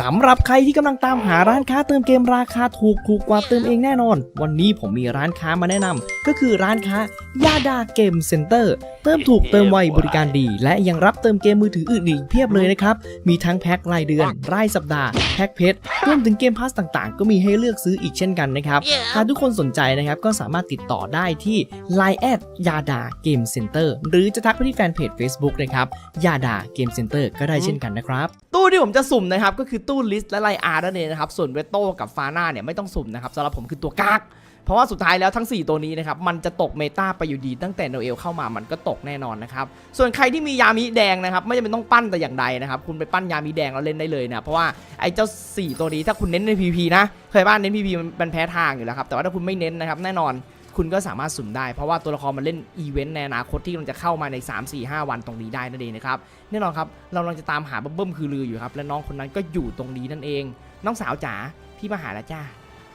สำหรับใครที่กำลังตามหาร้านค้าเติมเกมราคาถูกถูกกว่าเติมเองแน่นอน วันนี้ผมมีร้านค้ามาแนะนำก็คือร้านค้ายาดาเกมเซ็นเตอร์ เติมถูกเติมไวบริการดี และยังรับเติมเกมมือถืออื่นอีกเพียบเลยนะครับ มีทั้งแพ็ครายเดือน รายสัปดาห์ แพ็คเพชรรวมถึงเกมพาสต่างๆ ก็มีให้เลือกซื้ออีกเช่นกันนะครับ หากทุกคนสนใจนะครับก็สามารถติดต่อได้ที่ Line แอดยาดาเกมเซ็นเตอร์หรือจะทักไปที่แฟนเพจ Facebook นะครับยาดาเกมเซ็นเตอร์ก็ได้เช่นกันนะครับ ตู้ที่ผมจะสุ่มนะครับก็คือตู้ลิสต์และไลอาร์นั่นเองนะครับส่วนเวโต้กับฟาน่าเนี่ยไม่ต้องสุ่มนะครับสำหรับผมคือตัวกากเพราะว่าสุดท้ายแล้วทั้ง 4 ตัวนี้นะครับมันจะตกเมตาไปอยู่ดีตั้งแต่โนเอลเข้ามามันก็ตกแน่นอนนะครับส่วนใครที่มียามิแดงนะครับไม่จำเป็นต้องปั้นแต่อย่างใดนะครับคุณไปปั้นยามิแดงแล้วเล่นได้เลยนะเพราะว่าไอ้เจ้า 4 ตัวนี้ถ้าคุณเน้นใน PP นะเคยบ้านเน้น PP มันแพ้ทางอยู่แล้วครับแต่ว่าถ้าคุณไม่เน้นนะครับแน่นอน คุณก็สามารถสุ่มได้ เพราะว่าตัวละครมันเล่นอีเวนต์ในอนาคตที่มันจะเข้ามาใน 3 4 5 วันตรงนี้ได้นั่นเองนะครับแน่นอนครับเรากำลังจะตามหาบับเบิ้มคือลืออยู่ครับและน้องคนนั้นก็อยู่ตรงนี้นั่นเอง น้องสาวจ๋าพี่มาหาแล้วจ้า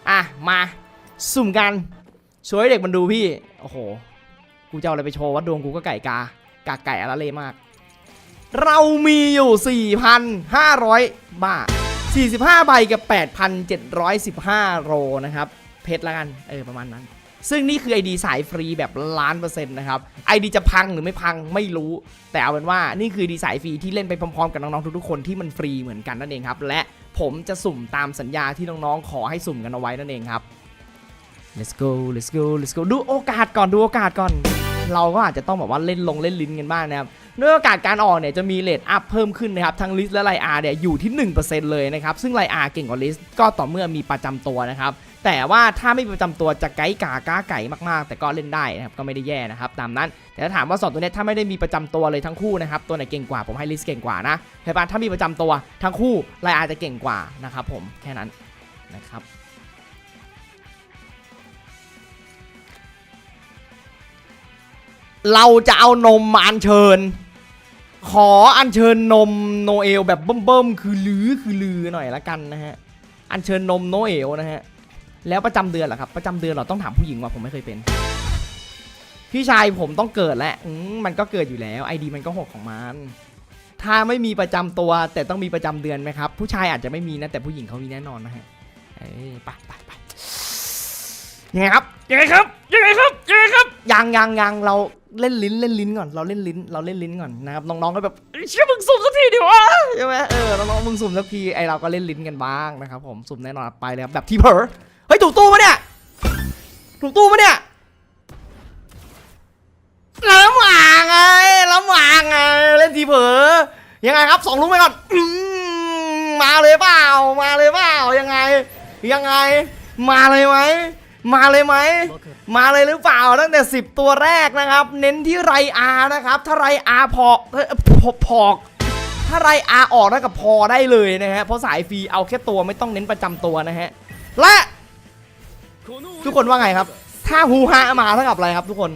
อะมาสุ่มกันช่วยเด็กมันดูพี่โอ้โหกูจะเอาอะไรไปโชว์ว่าดวงกูก็ไก่กากาไก่อะไรเลยมาก เรามีอยู่ 4,500 บาท 45 ใบกับ 8,715 โรนะครับ เพชรละกัน เออ ประมาณนั้น ซึ่งนี่คือ ID สายฟรีแบบล้านเปอร์เซ็นต์นะครับ ID จะพังหรือไม่พังไม่รู้ แต่เอาเป็นว่านี่คือ ID สายฟรีที่เล่นไปพร้อมๆกับน้องๆทุกๆคนที่มันฟรีเหมือนกันนั่นเองครับ และผมจะสุ่มตามสัญญาที่น้องๆขอให้สุ่มกันเอาไว้นั่นเองครับ let's go let's go let's go ดูโอกาสก่อนดูโอกาสก่อน เราก็อาจจะต้องแบบว่าเล่นลงเล่นลิ้นกันบ้างนะครับด้วยโอกาสการออกเนี่ยจะมีเลทอัพเพิ่มขึ้นนะครับทั้งลิสและไลอาร์เนี่ยอยู่ที่ 1%เลยนะครับซึ่งไลอาร์เก่งกว่าลิสก็ต่อเมื่อมีประจำตัวนะครับ แต่ว่าถ้าไม่มีประจำตัวจะไกด์กาก้าไก่มากๆ แต่ก็เล่นได้นะครับก็ไม่ได้แย่นะครับตามนั้น แต่ถ้าถามว่าสองตัวนี้ถ้าไม่ได้มีประจำตัวเลยทั้งคู่นะครับตัวไหนเก่งกว่าผมให้ลิสเก่งกว่านะเห็นปะถ้ามีประจำตัวทั้งคู่ไลอาร์จะเก่งกว่านะครับผมแค่นั้นนะครับเราจะเอานมมาอัญเชิญ ขออัญเชิญนมโนเอลแบบเบิ่มๆคือลือคือลือหน่อยละกันนะฮะ อัญเชิญนมโนเอลนะฮะ แล้วประจำเดือนเหรอครับประจำเดือนเราต้องถามผู้หญิงว่าผมไม่เคยเป็น พี่ชายผมต้องเกิดแล้วอืมมันก็เกิดอยู่แล้วไอดีมันก็หกของมันถ้าไม่มีประจำตัว แต่ต้องมีประจำเดือนไหมครับ ผู้ชายอาจจะไม่มีนะแต่ผู้หญิงเขามีแน่นอนนะฮะเอ้ยไปไปไปยังไงครับยังไงครับยังไงครับยังไงครับยังยังยังเราเล่นลิ้นเล่นลิ้นก่อนเราเล่นลิ้น เราเล่นลิ้นก่อนนะครับน้องๆก็แบบเอ้ยเชื่อมึงสุ่มสักทีดิวะใช่ไหมเออน้องๆมึงสุ่มสักทีไอเราก็เล่นลิ้นกันบ้างนะครับผมสุ่มแน่นอนไปเลยครับแบบทีเพอ เฮ้ยถูกตู้ปะเนี่ย ถูกตู้ปะเนี่ยล้ำหว่างไงล้ำหว่างไงเล่นทีเผลอยังไงครับสองลูกไปก่อนมาเลยเปล่า มาเลยเปล่ายังไง ยังไง มาเลยไหมมาเลยไหมมาเลยหรือเปล่าตั้งแต่ 10 ตัวแรกนะครับ เน้นที่ไรอานะครับ ถ้าไรอาพอเอ้ยพอพอกถ้าไรอาออกเท่ากับพอได้เลยนะฮะเพราะสายฟรีเอาแค่ตัวไม่ต้องเน้นประจำตัวนะฮะและ ทุกคนว่าไงครับ ถ้าฮูฮามาเท่ากับอะไรครับ ทุกคน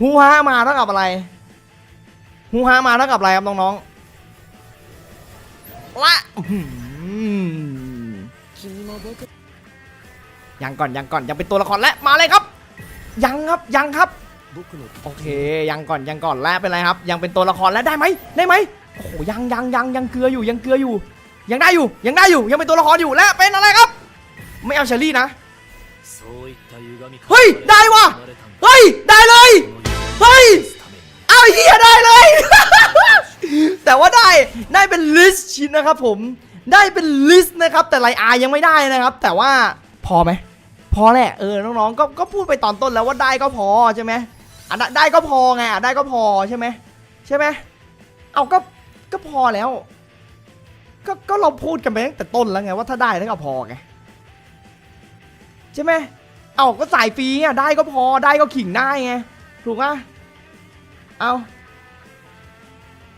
ฮูฮามาเท่ากับอะไรฮูฮามาเท่ากับอะไรครับน้องๆและอื้อหือยังก่อนยังก่อนยังเป็นตัวละครและมาเลยครับ ยังครับยังครับโอเค ยังก่อนยังก่อนและเป็นไรครับ ยังเป็นตัวละครและได้ไหมได้ไหมโอ้โหยังยังยังยังเกลืออยู่ยังเกลืออยู่ ยังได้อยู่ยังได้อยู่ยังเป็นตัวละครอยู่และเป็นอะไรครับ ไม่เอาเชอรี่นะ เฮ้ย ได้ว่ะ เฮ้ย ได้เลย เฮ้ย เอาเฮียได้เลย แต่ว่าได้ ได้เป็นลิสชิ้นนะครับผม ได้เป็นลิสนะครับ แต่ไลอายังไม่ได้นะครับ แต่ว่าพอไหม พอแหละ เออ น้องๆ ก็ ก็พูดไปตอนต้นแล้วว่าได้ก็พอใช่ไหมอะได้ได้ก็พอไงอะได้ก็พอใช่ไหมใช่ไหมเอาก็ ก็พอแล้ว ก็ ก็เราพูดกันไปตั้งแต่ต้นแล้วไงว่าถ้าได้แล้วก็พอไงใช่ไหม เอาก็สายฟรีอะได้ก็พอได้ก็ขิงได้ไงถูกปะเอา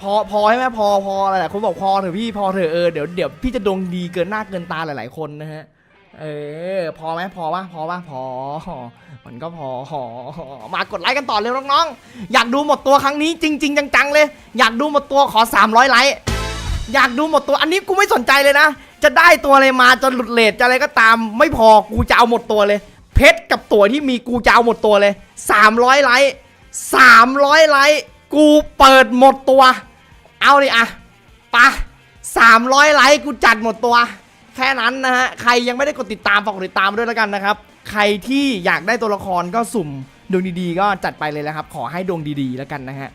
พอพอใช่ไหมพอพอหลายๆคนบอกพอเถอะพี่พอเถอะเออเดี๋ยวเดี๋ยวพี่จะดวงดีเกินหน้าเกินตาหลาย ๆ คนนะฮะ เออ พอไหมพอปะพอปะพอ มันก็พอมากดไลค์กันต่อเร็วน้องๆอยากดูหมดตัวครั้งนี้จริง ๆ จังๆเลย อยากดูหมดตัวขอ 300ไลค์อยากดูหมดตัวอันนี้กูไม่สนใจเลยนะ จะได้ตัวอะไรมาจะหลุดเลทจะอะไรก็ตาม ไม่พอกูจะเอาหมดตัวเลย เพชรกับตัวที่มีกูจะเอาหมดตัวเลย 300 ไลค์300 ไลค์กูเปิดหมดตัว เอาเลยอะไปะ300 ไลค์กูจัดหมดตัว แค่นั้นนะฮะ ใครยังไม่ได้กดติดตามฝากกดติดตามด้วยแล้วกันนะครับ ใครที่อยากได้ตัวละครก็สุ่มดวงดีๆ ก็จัดไปเลยนะครับ ขอให้ดวงดีๆ แล้วกันนะฮะ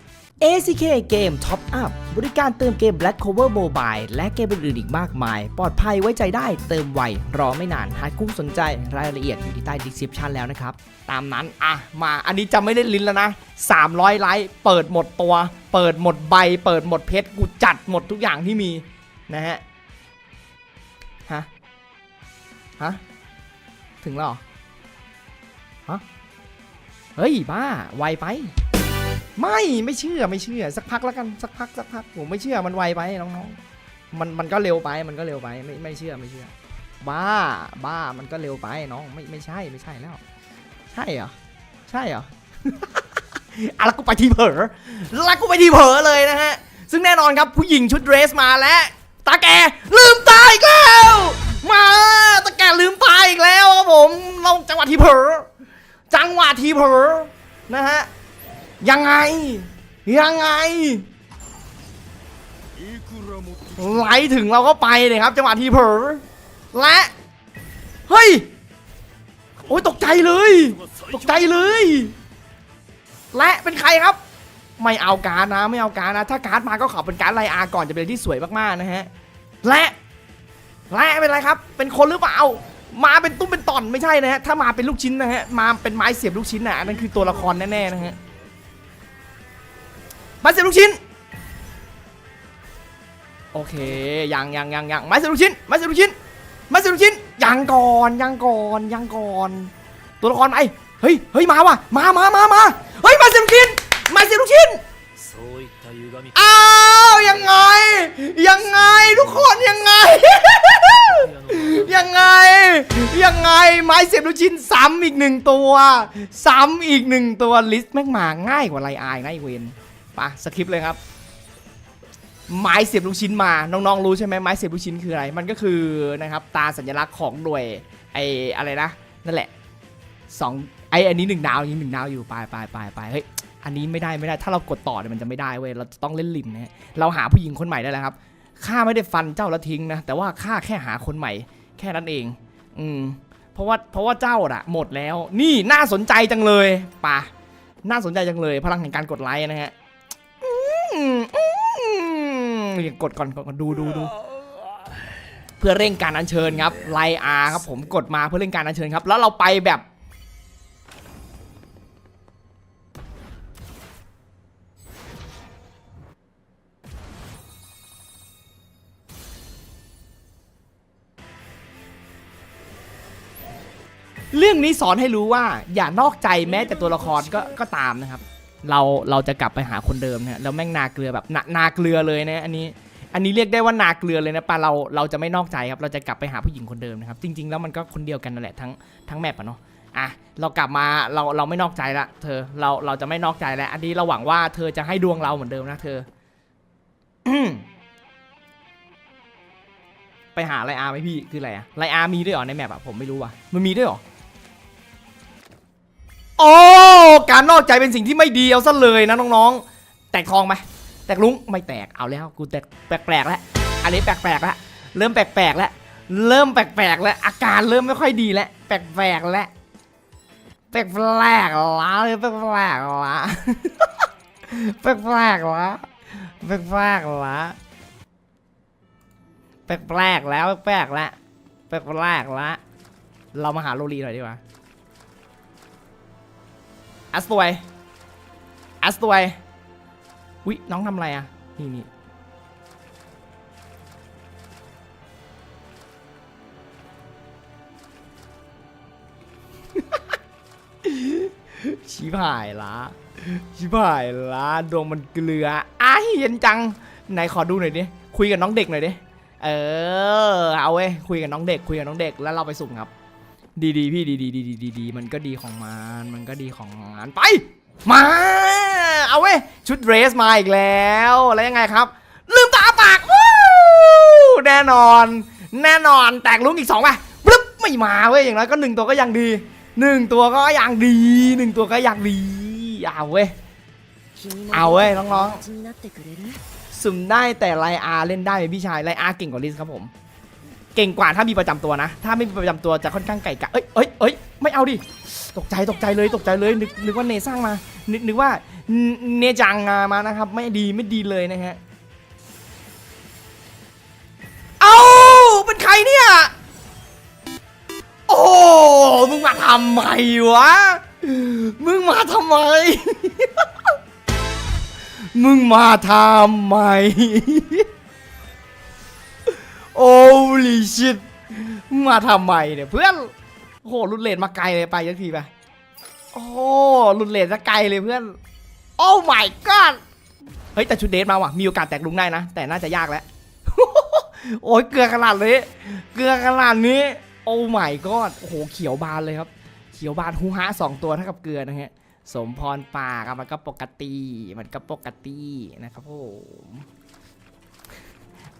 ACK เกม Top Up บริการเติมเกม Black Cover Mobile และเกมอื่นๆอีกมากมาย ปลอดภัยไว้ใจได้เติมไว รอไม่นานหากกุ้งสนใจรายละเอียดอยู่ที่ใต้ description แล้วนะครับ ตามนั้น อะ มาอันนี้จะไม่ได้ลิ้นแล้วนะ 300 ไลค์เปิดหมดตัว เปิดหมดใบ เปิดหมดเพชรกูจัดหมดทุกอย่างที่มี นะฮะ ฮะ ฮะ ถึงแล้วเหรอฮะ เฮ้ย บ้า ไวไป ไม่ไม่เชื่อไม่เชื่อ สักพักแล้วกันสักพักสักพักผมไม่เชื่อมันไวไปน้องๆมันมันก็เร็วไปมันก็เร็วไปไม่ไม่เชื่อไม่เชื่อ บ้าบ้ามันก็เร็วไปน้องไม่ไม่ใช่ไม่ใช่แล้ว ใช่เหรอใช่เหรออะแล้วกูไปทีเผลอแล้วกูไปทีเผลอเลยนะฮะ ซึ่งแน่นอนครับผู้หญิงชุดเดรสมาแล้วตาแกลืมตาอีกแล้วมาตาแกลืมตาอีกแล้วครับผมลงจังหวะทีเผลอจังหวะทีเผลอนะฮะ ยังไง ยังไง ไหลถึงเราก็ไปเลยครับ จังหวะทีเผลอและ เฮ้ย โอ้ยตกใจเลย ตกใจเลย และเป็นใครครับ ไม่เอาการดนะ ไม่เอาการดนะ ถ้าการ์ดมาก็ขอเป็นการ์ดไลอาก่อนจะเป็นที่สวยมากๆนะฮะ และ และเป็นไรครับ เป็นคนหรือเปล่ามาเป็นตุ้มเป็นต่อนไม่ใช่นะฮะ ถ้ามาเป็นลูกชิ้นนะฮะ มาเป็นไม้เสียบลูกชิ้นนะอันนั่นคือตัวละครแน่ๆนะฮะ ไม้เสียบลูกชิ้น โอเค ยังยังยังยังไม้เสียบลูกชิ้น ไม้เสียบลูกชิ้น ไม้เสียบลูกชิ้น ยังก่อน ยังก่อน ยังก่อน ตัวละครไหมเฮ้ย เฮ้ย มาว่ะ มามามามาเฮ้ย ไม้เสียบลูกชิ้น ไม้เสียบลูกชิ้นอ้าวยังไง ยังไงทุกคนยังไง ยังไง ยังไงไม้เสียบลูกชิ้นซ้ำอีกหนึ่งตัว ซ้ำอีกหนึ่งตัวลิสต์แม่งมาง่ายกว่าไรอายนาไอเวน ปะสคริปต์เลยครับ ไม้เสียบลูกชิ้นมาน้องๆรู้ใช่ไหมไม้เสียบลูกชิ้นคืออะไร มันก็คือนะครับตาสัญลักษณ์ของหน่วยไออะไรนะนั่นแหละสองไออันนี้หนึ่งดาวอันนี้หนึ่งดาวอยู่ไปไปไปไปเฮ้ยอันนี้ไม่ได้ไม่ได้ถ้าเรากดต่อเนี่ยมันจะไม่ได้เว้ยเราจะต้องเล่นริมนะเราหาผู้หญิงคนใหม่ได้แล้วครับข้าไม่ได้ฟันเจ้าแล้วทิ้งนะแต่ว่าข้าแค่หาคนใหม่ แค่นั้นเอง อืมเพราะว่าเพราะว่าเจ้าอะหมดแล้ว นี่น่าสนใจจังเลยป่ะน่าสนใจจังเลย พลังแห่งการกดไลค์นะฮะ กดก่อนกดก่อนดูดูดูเพื่อเร่งการอัญเชิญครับไลอาครับผมกดมาเพื่อเร่งการอัญเชิญครับ แล้วเราไปแบบเรื่องนี้สอนให้รู้ว่าอย่านอกใจแม้แต่ตัวละครก็ก็ตามนะครับ เราเราจะกลับไปหาคนเดิมเนะแล้วแม่งนาเกลือแบบนานาเกลือเลยนะอันนี้ อันนี้เรียกได้ว่านาเกลือเลยนะปะเราเราจะไม่นอกใจครับเราจะกลับไปหาผู้หญิงคนเดิมนะครับจริง ๆ แล้วมันก็คนเดียวกันนั่นแหละทั้งทั้งแมปอะเนาะอะเรากลับมาเราเราไม่นอกใจละเธอเราเราจะไม่นอกใจแล้ว อันนี้เราหวังว่าเธอจะให้ดวงเราเหมือนเดิมนะเธอ ไปหาไลอาไหมพี่คืออะไรอะไลอามีด้วยหรอในแมปอะผมไม่รู้ว่ะมันมีด้วยหรอ โอ้ การนอกใจเป็นสิ่งที่ไม่ดีเอาซะเลยนะน้องๆ แตกทองไหมแตกลุงไม่แตกเอาแล้วกูแตกแปลกๆแล้วอันนี้แปลกๆแล้วเริ่มแปลกๆแล้วเริ่มแปลกๆแล้วอาการเริ่มไม่ค่อยดีแล้วแปลกๆแล้วแปลกๆแล้วแปลกๆแล้วแปลกๆแล้วแปลกๆแล้วแปลกๆแล้วแปลกๆแล้วแปลกๆแล้วเรามาหาโรลีหน่อยดีกว่า อัสตวยอัสตวยวิน้องทำอะไรอะ นี่นี่ชิบหายละชิบหายละดวงมันเกลืออ้ายเย็นจัง ไหนขอดูหน่อยดิ คุยกับน้องเด็กหน่อยดิ เออ เอาเว้ย คุยกับน้องเด็ก คุยกับน้องเด็ก แล้วเราไปสุ่มครับ ดีดีพี่ดีดีดีดีดีมันก็ดีของมันมันก็ดีของมันไป มา เอาเว้ยชุดเดรสมาอีกแล้วแล้วยังไงครับ ลืมตาปากวู้แน่นอน แน่นอนแตกลุ้งอีกสองไปปึ๊บไม่มาเว้ยอย่างไรก็หนึ่งตัวก็ยังดีหนึ่งตัวก็ยังดีหนึ่งตัวก็ยังดีเอาเว้ยเอาเว้ยน้องๆสุ่มได้แต่ไลอาเล่นได้พี่ชายไลอาเก่งกว่าลิสครับผม เก่งกว่าถ้ามีประจำตัวนะ ถ้าไม่มีประจำตัวจะค่อนข้างไก่กะเอ้ยเอ้ยเอ้ยไม่เอาดิ ตกใจตกใจเลยตกใจเลยนึกนึกว่าเนสร้างมา นึกนึกว่าเนจังมานะครับ ไม่ดีไม่ดีเลยนะฮะเอาเป็นใครเนี่ย โอ้มึงมาทำไมวะ มึงมาทำไม มึงมาทำไม โอ้ลิชิตมาทำไมเนี่ยเพื่อนโอ้โหรุนเลนมาไกลเลยไปยักทีไปโอ้รุนเลนซะไกลเลยเพื่อน โอ้ my god เฮ้ยแต่ชุดเดทมาว่ะมีโอกาสแตกลุงได้นะ แต่น่าจะยากแล้วโอ้ยเกลือขนาดนี้เกลือขนาดนี้ โอ้ my god โอ้โหเขียวบานเลยครับ เขียวบานฮูฮาสองตัวเท่ากับเกลือนะฮะสมพรปากมันก็ปกติมันก็ปกตินะครับผม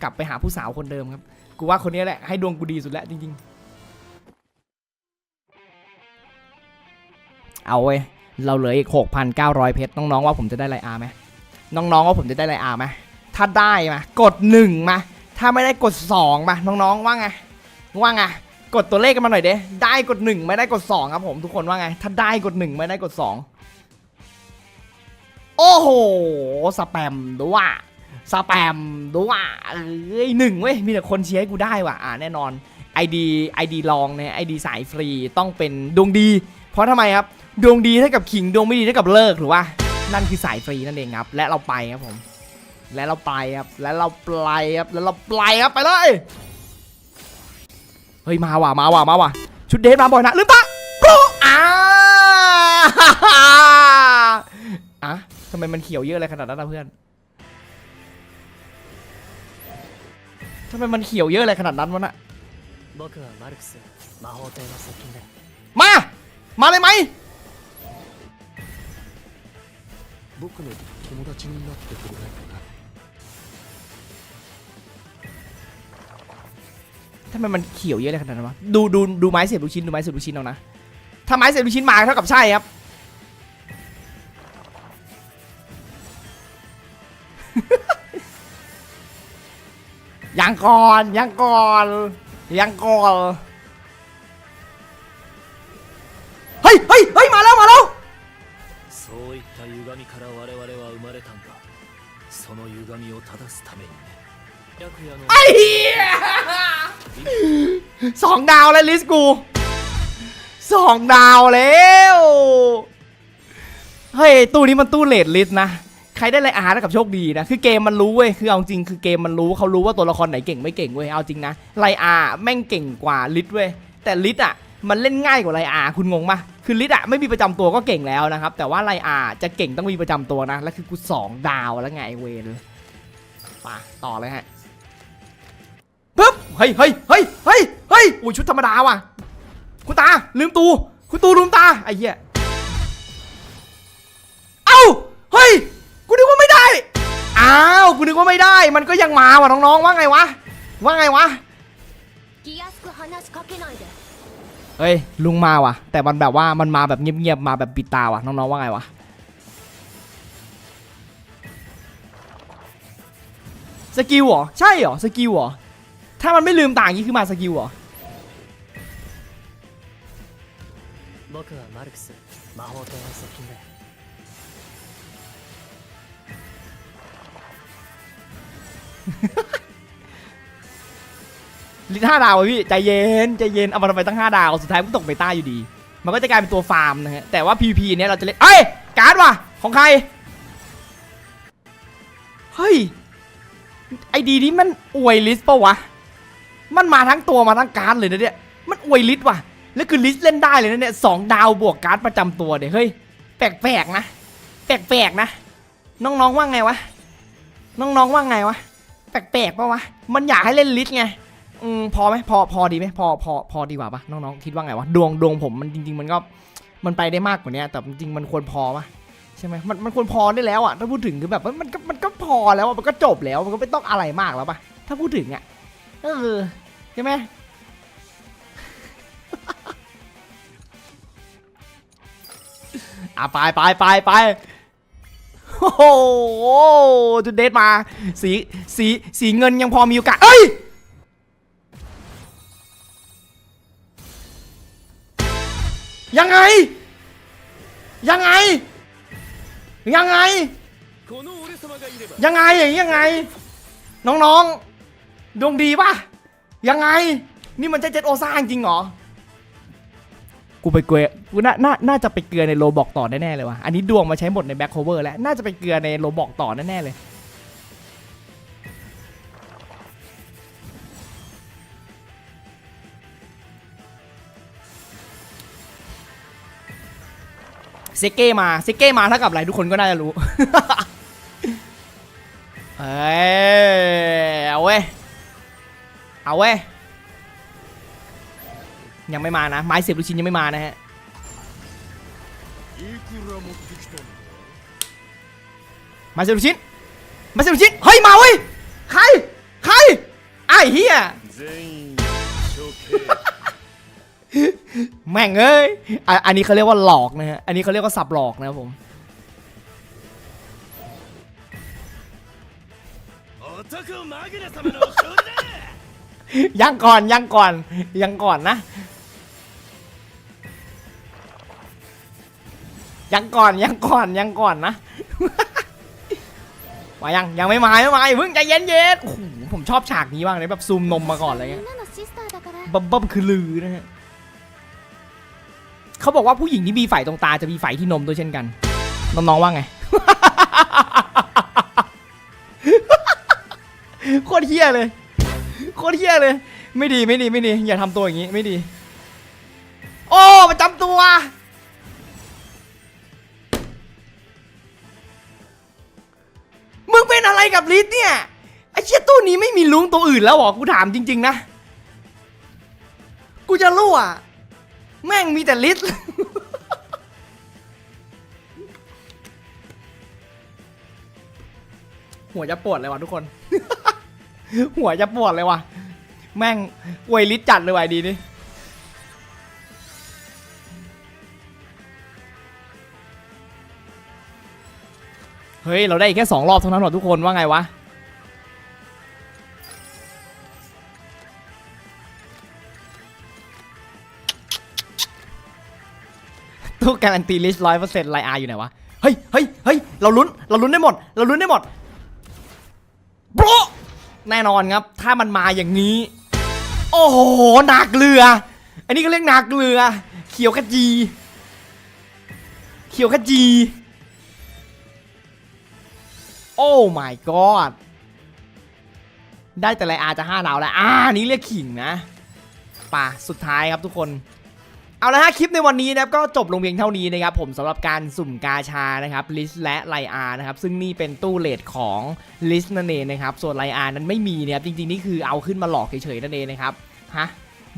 กลับไปหาผู้สาวคนเดิมครับ กูว่าคนนี้แหละให้ดวงกูดีสุดแล้วจริงๆ เอาเว้ย เราเหลืออีก 6,900 เพชร น้องๆว่าผมจะได้ไรอาร์ไหมน้องๆว่าผมจะได้ไรอาร์ไหมถ้าได้มากดหนึ่งมาถ้าไม่ได้กดสองมาน้องๆว่าไง ว่าไง กดตัวเลขกันมาหน่อยเด้ได้กดหนึ่งไม่ได้กดสองครับผมทุกคนว่าไง ถ้าได้กดหนึ่งไม่ได้กดสองโอ้โห สแปมด้วย สแปมด้วยเอ้ยหนึ่งเว้ยมีแต่คนเชียร์ให้กูได้ว่ะอ่าแน่นอน ID ID ลองเนี่ย ID สายฟรีต้องเป็นดวงดี เพราะทำไมครับ ดวงดีเท่ากับขิงดวงไม่ดีเท่ากับเลิกหรือว่า นั่นคือสายฟรีนั่นเองครับ และเราไปครับผม และเราไปครับ และเราไปครับและเราไปครับไปเลยเฮ้ยมาว่ะมาว่ะมาว่ะชุดเดทมาบ่อยนะลืมตาโกอ่าอะทำไมมันเขียวเยอะอะไรขนาดนั้นนะเพื่อน ทำไมมันเขียวเยอะอะไรขนาดนั้นวะน่ะมา มาเลยไหมทำไมมันเขียวเยอะอะไรขนาดนั้นวะ ดูดูดูไม้เสียบลูกชิ้นดูไม้เสียบลูกชิ้นเอานะ ถ้าไม้เสียบลูกชิ้นมาเท่ากับใช่ครับ ยังก่อนยังก่อนยังก่อน เฮ้ยเฮ้ยเฮ้ยมาแล้วมาแล้ว そういった歪みから我々は生まれたんだその歪みを正すためにね白夜の ไอ้เหี้ยสองดาวแล้วลิสกูสองดาวแล้ว เฮ้ย ตู้นี้มันตู้เลดลิสนะ ใครได้ไรอาร์กับโชคดีนะคือเกมมันรู้เว้ยคือเอาจริงคือเกมมันรู้เขารู้ว่าตัวละครไหนเก่งไม่เก่งเว้ยเอาจริงนะไรอาร์แม่งเก่งกว่าลิสเว้ยแต่ลิสอะมันเล่นง่ายกว่าไรอาร์คุณงงปะคือลิสอะไม่มีประจำตัวก็เก่งแล้วนะครับ แต่ว่าไรอาร์จะเก่งต้องมีประจำตัวนะ แล้วคือกูสองดาวแล้วไงไอ้เวนมาต่อเลยฮะปึ๊บเฮ้ยเฮ้ยเฮ้ยเฮ้ยเฮ้ยอุ้ยชุดธรรมดาว่ะ คุณตาลืมตู คุณตูลืมตาไอ้เหี้ย อ้าว กูนึกว่าไม่ได้ มันก็ยังมาว่ะน้องๆ ว่าไงวะ ว่าไงวะ 気安く話しかけないで เฮ้ย ลุงมาว่ะ แต่มันแบบว่ามันมาแบบเงียบๆ มาแบบปิดตาว่ะ น้องๆ ว่าไงวะ สกิลเหรอ ใช่เหรอ สกิลเหรอ ถ้ามันไม่ลืมตาอย่างนี้คือมาสกิลเหรอ 僕はマルクス魔法帝の側近だ ห้าดาวอะพี่ใจเย็นใจเย็นเอามาทำไมตั้งห้าดาวสุดท้ายมันตกเบต้าอยู่ดี มันก็จะกลายเป็นตัวฟาร์มนะฮะแต่ว่า PVP เนี้ยเราจะเล่นเอ้ยการ์ดว่ะของใครเฮ้ยไอดีนี้มันอวยลิสปะวะมันมาทั้งตัวมาทั้งการ์ดเลยนะเนี่ยมันอวยลิสว่ะแล้วคือลิสเล่นได้เลยนะเนี่ยสองดาวบวกการ์ดประจำตัวเนี่ยเฮ้ยแปลกๆนะแปลกๆนะ น้องๆว่าไงวะน้องๆว่าไงวะ แปลกๆปะวะ มันอยากให้เล่นลิสไงอืมพอไหมพอพอดีไหมพอพอพอดีกว่าปะน้องๆคิดว่าไงวะดวงดวงผมมันจริง ๆ มันก็มันไปได้มากกว่านี้แต่จริงๆมันควรพอปะใช่ไหมมันมันควรพอได้แล้วอะถ้าพูดถึงคือแบบมันก็มันก็พอแล้วมันก็จบแล้วมันก็ไม่ต้องอะไรมากแล้วปะถ้าพูดถึงอะเออใช่ไหมอะไปไปไปไป โอ้โหจุดเดทมา สีสีสีเงินยังพอมีโอกาส เอ้ยยังไง ยังไง ยังไง ยังไงอย่างยังไง น้องๆดวงดีป่ะ ยังไง นี่มันจะเจ็ดโอซ่าจริงเหรอ กูไปเกลือกูน่าน่าน่าจะไปเกลือในโลบอกต่อแน่ๆเลยว่ะ อันนี้ดวงมาใช้หมดในแบ็คโคเวอร์แล้ว น่าจะไปเกลือในโลบอกต่อแน่ๆเลย เซเก้มา เซเก้มาเท่ากับอะไรทุกคนก็น่าจะรู้ เอ้ยเอาเว้ย เอาเว้ย ยังไม่มานะ ไม้เสียบลูกชิ้นยังไม่มานะฮะไม้เสียบลูกชิ้นไม้เสียบลูกชิ้นเฮ้ยมาเว้ยใครใครไอ้เฮียแม่งเอ้ยอันนี้เขาเรียกว่าหลอกนะฮะอันนี้เขาเรียกว่าสับหลอกนะครับผมยังก่อนยังก่อนยังก่อนนะ ยังก่อนยังก่อนยังก่อนนะ มายังยังไม่มาไม่มาเพิ่งใจเย็นเย็นโอ้ผมชอบฉากนี้มากเลยแบบซูมนมมาก่อนอะไรเงี้ยบ๊อบคือลือนะฮะเขาบอกว่าผู้หญิงที่มีฝยตรงตาจะมีฝยที่นมด้วยเช่นกันน้องๆว่าไงโคตรเที่ยเลยโคตรเที่ยเลย ไม่ดีไม่ดีไม่ดี อย่าทำตัวอย่างนี้ไม่ดี โอ้ประจำตัว บลิศเนี่ยไอ้เชี่ยตู้นี้ไม่มีลุงตัวอื่นแล้วเหรอกูถามจริง ๆ นะ กูจะรั่วแม่งมีแต่ลิศหัวจะปวดเลยว่ะทุกคน หัวจะปวดเลยว่ะ แม่งอวยลิศจัดเลยว่ะดีนี่ เฮ้ย เราได้แค่สองรอบเท่านั้นหรอทุกคนว่าไงวะ ตู้การันตีลิสร้อยเปอร์เซ็นต์ไลอาร์อยู่ไหนวะ เฮ้ยเฮ้ยเฮ้ยเราลุ้น เราลุ้นได้หมด เราลุ้นได้หมดโบะแน่นอนครับ ถ้ามันมาอย่างนี้ โอ้โหหนักเรือ อันนี้ก็เรียกหนักเรือ เขียวขจี เขียวขจี โอ้ my god ได้แต่ไลอาร์จะห้าดาวแล้ว อ่า นี้เรียกขิงนะ ป่ะ สุดท้ายครับทุกคน เอาละฮะ คลิปในวันนี้นะครับ ก็จบลงเพียงเท่านี้นะครับ ผมสำหรับการสุ่มกาชานะครับลิสและไลอาร์นะครับ ซึ่งนี่เป็นตู้เลทของลิสนั่นเองนะครับ ส่วนไลอาร์นั้นไม่มีนะครับ จริงๆ นี่คือเอาขึ้นมาหลอกเฉยๆ นั่นเองนะครับ ฮะ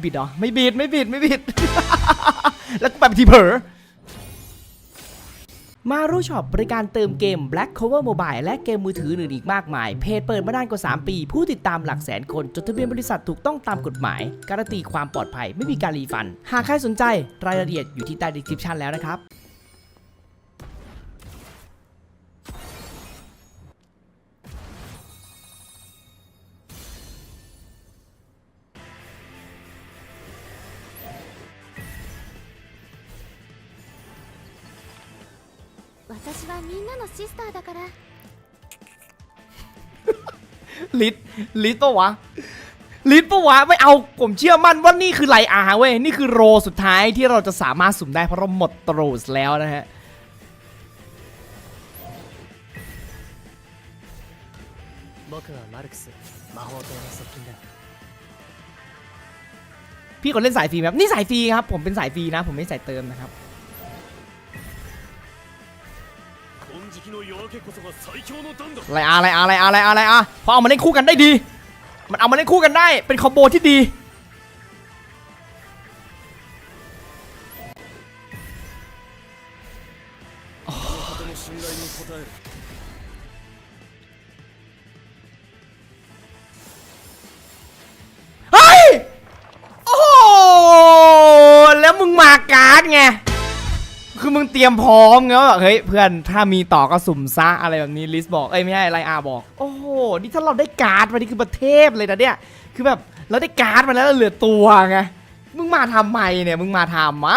บิดเหรอ ไม่บิด ไม่บิด ไม่บิด แล้วก็แบบทีเผลอ มารู้ช็อปบริการเติมเกม Black Cover Mobile และเกมมือถืออื่นอีกมากมาย เพจเปิดมานานกว่า 3 ปี ผู้ติดตามหลักแสนคน จดทะเบียนบริษัทถูกต้องตามกฎหมาย การันตีความปลอดภัยไม่มีการรีฟัน หากใครสนใจรายละเอียดอยู่ที่ใต้ดีคริปชันแล้วนะครับ 私はみんなのシスターだから ลิทลิทปะวะ ลิทปะวะ ไม่เอา ผมเชื่อมั่นว่านี่คือไลอาร์เว้ย นี่คือโรสุดท้ายที่เราจะสามารถสุ่มได้เพราะเราหมดโตรสแล้วนะฮะ 僕はマルクス魔法党の側近だ พี่คนเล่นสายฟรีไหมครับนี่สายฟรีครับ ผมเป็นสายฟรีนะ ผมไม่สายเติมนะครับ อะไรอะอะไรอะอะไรอะอะไรอะอะไรอะพอเอามาเล่นคู่กันได้ดี มันเอามาเล่นคู่กันได้ เป็นคอมโบที่ดี มึงเตรียมพร้อมไงว่าแบบเฮ้ยเพื่อนถ้ามีต่อก็สุ่มซะอะไรแบบนี้ลิสบอกเอ้ยไม่ใช่ไรอาบอก โอ้โหนี่ถ้าเราได้การ์ดมานี่คือประเทศเลยนะเนี่ยคือแบบเราได้การ์ดมาแล้วเราเหลือตัวไงมึงมาทำไมเนี่ยมึงมาทำไม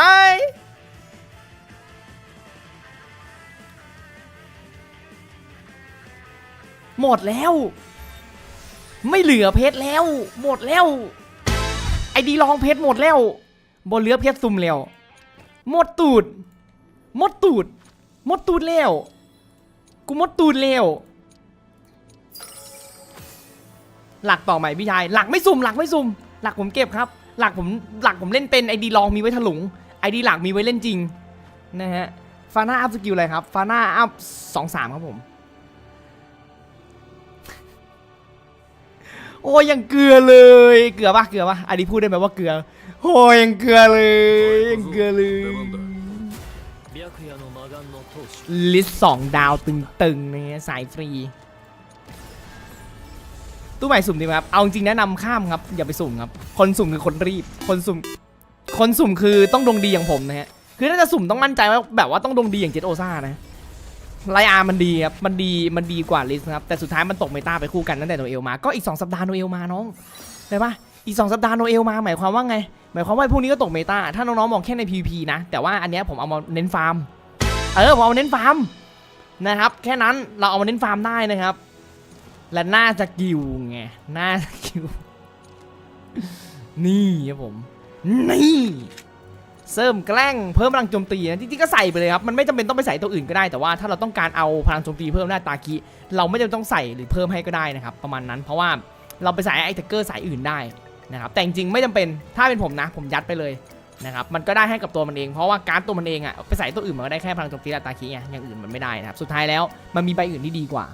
หมดแล้ว ไม่เหลือเพชรแล้ว หมดแล้ว ไอดีลองเพชรหมดแล้วบนเหลือเพชรซุ่มแล้ว หมดตูด มดตูด มดตูดเล้ว กูมดตูดเล้วหลักต่อใหม่พี่ชาย หลักไม่ซุ่มหลักไม่ซุ่มหลักผมเก็บครับ หลักผมหลักผมเล่นเป็นไอดีลองมีไว้ถลุงไอดีหลักมีไว้เล่นจริงนะฮะฟาน่าอัพสกิลอะไรครับฟาน่าอัพสองสามครับผม โอ้ยังเกลือเลย เกลือปะเกลือปะอันนี้พูดได้ไหมว่าเกลือโอ้ยยังเกลือเลยยังเกลือเลย ลิสสองดาวตึงๆเนี่ยสายฟรี ตู้ใหม่สุ่มดีไหมครับ เอาจริงแนะนำข้ามครับ อย่าไปสุ่มครับ คนสุ่มคือคนรีบ คนสุ่ม คนสุ่มคือต้องดวงดีอย่างผมนะฮะ คือถ้าจะสุ่มต้องมั่นใจว่าแบบว่าต้องดวงดีอย่างเจตโอซ่านะไลอาร์มันดีครับ มันดี มันดีกว่าลิสครับ แต่สุดท้ายมันตกเมตาไปคู่กันตั้งแต่โนเอลมา ก็อีก 2 สัปดาห์โนเอลมาน้อง ได้ปะอีก 2 สัปดาห์โนเอลมาหมายความว่าไง หมายความว่าพวกนี้ก็ตกเมตาถ้าน้องๆมองแค่ใน PVP นะ แต่ว่าอันเนี้ยผมเอามาเน้นฟาร์ม เออผมเอามาเน้นฟาร์มนะครับ แค่นั้นเราเอามาเน้นฟาร์มได้นะครับ และหน้าจะกิวไงหน้าจะกิวนี่ครับผมนี่เสริมแกล้งเพิ่มพลังโจมตีนะจริงๆก็ใส่ไปเลยครับมันไม่จำเป็นต้องไปใส่ตัวอื่นก็ได้แต่ว่าถ้าเราต้องการเอาพลังโจมตีเพิ่มหน้าตากีเราไม่จำเป็นต้องใส่หรือเพิ่มให้ก็ได้นะครับ ประมาณนั้นเพราะว่าเราไปใส่ไอแท็กเกอร์สายอื่นได้นะครับแต่จริงๆไม่จำเป็นถ้าเป็นผมนะ ผมยัดไปเลย นะครับมันก็ได้ให้กับตัวมันเองเพราะว่าการ์ดตัวมันเองอะไปใส่ตัวอื่นมันก็ได้แค่พลังโจมตีและตาคีไงอย่างอื่นมันไม่ได้นะครับสุดท้ายแล้วมันมีใบอื่นที่ดีกว่า